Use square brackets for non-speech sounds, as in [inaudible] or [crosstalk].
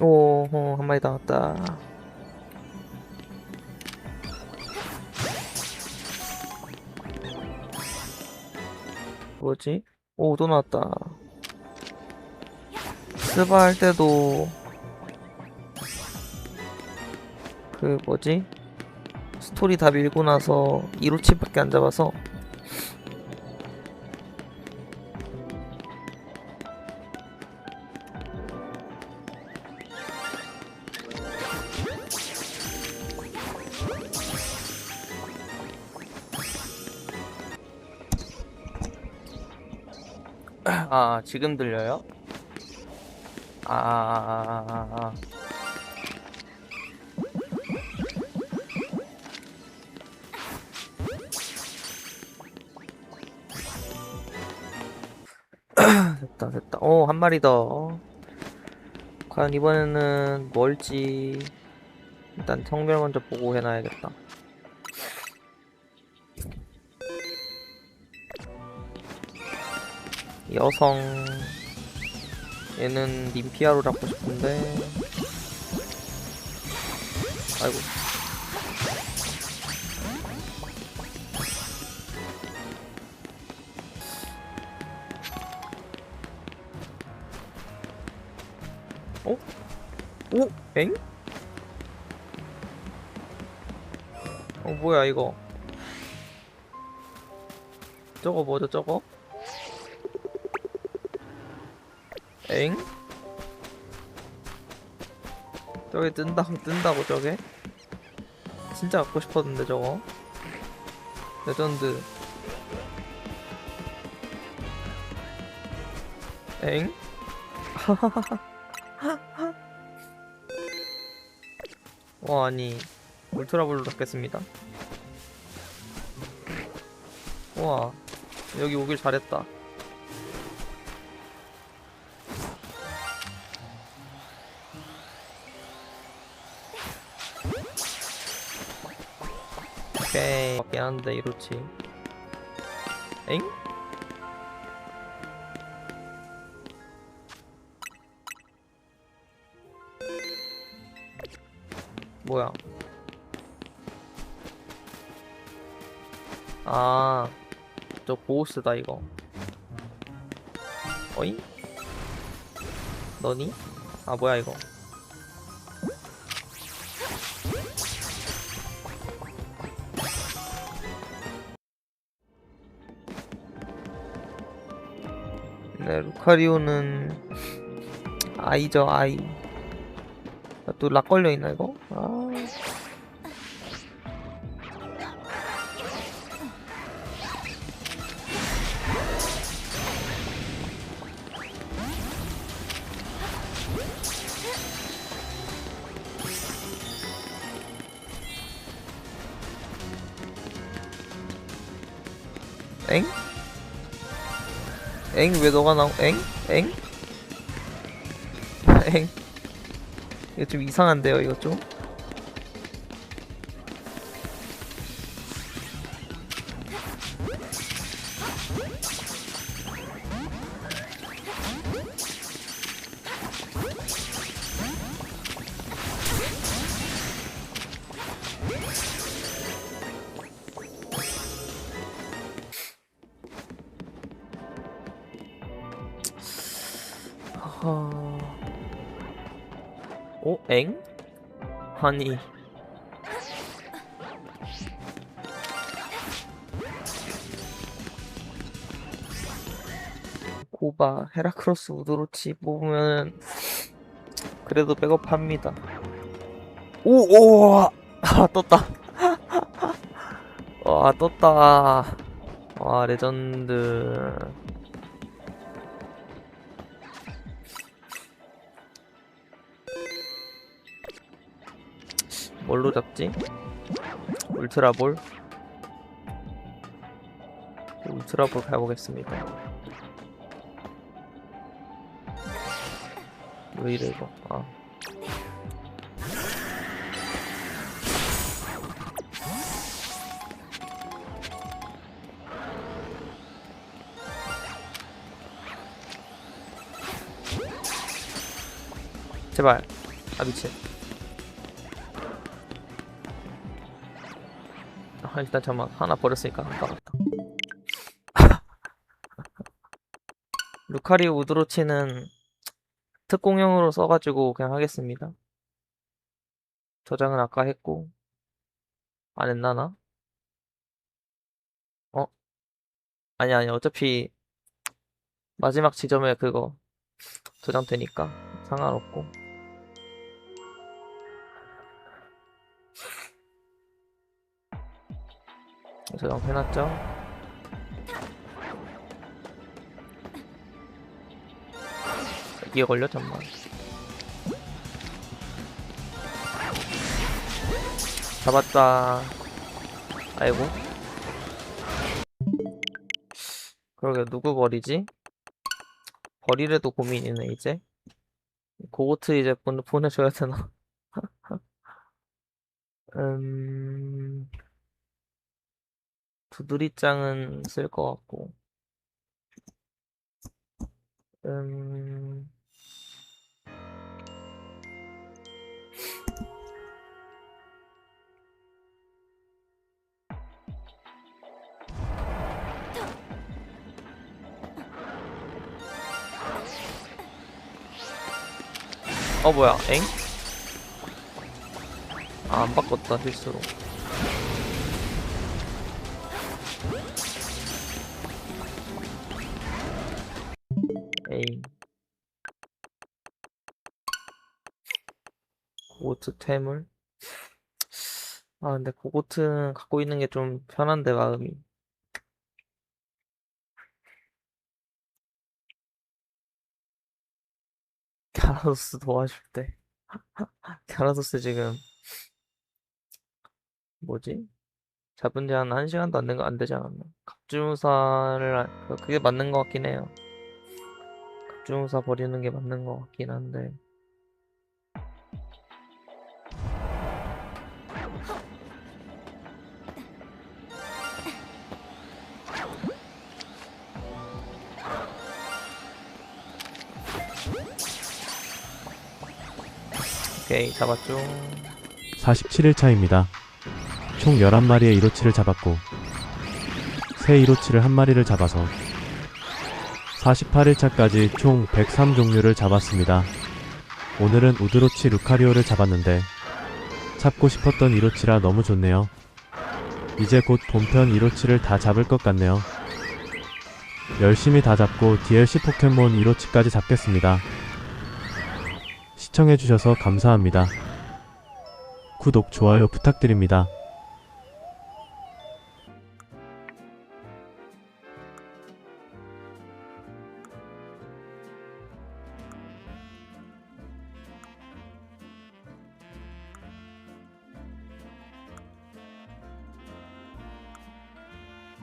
오, 어, 한 마리 나왔다. 뭐지? 오, 또 나왔다. 스바 할 때도 그 뭐지? 스토리 다 밀고 나서 2로치밖에 안 잡아서 아 지금 들려요? 아, 아, 아, 아, 아. [clears throat] 됐다 됐다 오 한 마리 더 과연 이번에는 뭘지 일단 성별 먼저 보고 해놔야겠다 여성 얘는 님피아로 잡고 싶은데 아이고 어? 오? 엥? 어 뭐야 이거 저거 뭐죠 저거? 엥? 저게 뜬다고 뜬다고 저게? 진짜 갖고 싶었는데 저거 레전드 엥? 와 [laughs] 아니 울트라블루 잡겠습니다 우와 여기 오길 잘했다 오케이 맞긴 한데 이렇지 엥? 뭐야 아, 저 보스다 이거. 어이? 너니? 아, 뭐야 이거? 네, 루카리오는 아이죠, 아이. 아, 또락 걸려 있나 이거? 아. 엥? 엥? 왜 너가 나오? 엥? 엥? [laughs] 엥? 이거 좀 이상한데요, 이거 좀? 하... 오, 엥? 아니. 고바, 헤라크로스, 우드로치 뽑으면 그래도 백업합니다. 오, 오, 아, 떴다. 와, [laughs] 떴다. 와, 레전드. 뭘로 잡지? 울트라볼? 울트라볼 가보겠습니다. 왜 이래 이거? 아. 제발 아 미친 아 일단 잠만 하나 버렸으니까 안 까봤다 [laughs] 루카리오 우드로치는 특공용으로 써가지고 그냥 하겠습니다 저장은 아까 했고 안 했나 나? 어? 아니 아니 어차피 마지막 지점에 그거 저장되니까 상관없고 저장 해놨죠? 이게 걸려 잠만. 잡았다. 아이고. 그러게 누구 버리지? 버리래도 고민이네 이제. 고고트 이제 보, 보내줘야 되나? [laughs] 음 두드리짱은 쓸 것 같고. 음. 어 뭐야? 엥? 아 안 바꿨다 실수로 고고트 퇴물 아 근데 고고트는 갖고 있는 게 좀 편한데 마음이 [laughs] 갸라도스 도와줄 때 [laughs] 갸라도스 지금 뭐지? 잡은 지 한 1시간도 안, 된 거, 안 되지 않았나? 그- 그게 맞는 것 같긴 해요. 갑주무사 버리는 게 맞는 것 같긴 한데. 오케이, 잡았죠. 47일 차입니다. 총 11마리의 이로치를 잡았고 새 이로치를 한 마리를 잡아서 48일 차까지 총 103종류를 잡았습니다. 오늘은 우드로치 루카리오를 잡았는데 잡고 싶었던 이로치라 너무 좋네요. 이제 곧 본편 이로치를 다 잡을 것 같네요. 열심히 다 잡고 DLC 포켓몬 이로치까지 잡겠습니다. 시청해주셔서 감사합니다. 구독, 좋아요 부탁드립니다.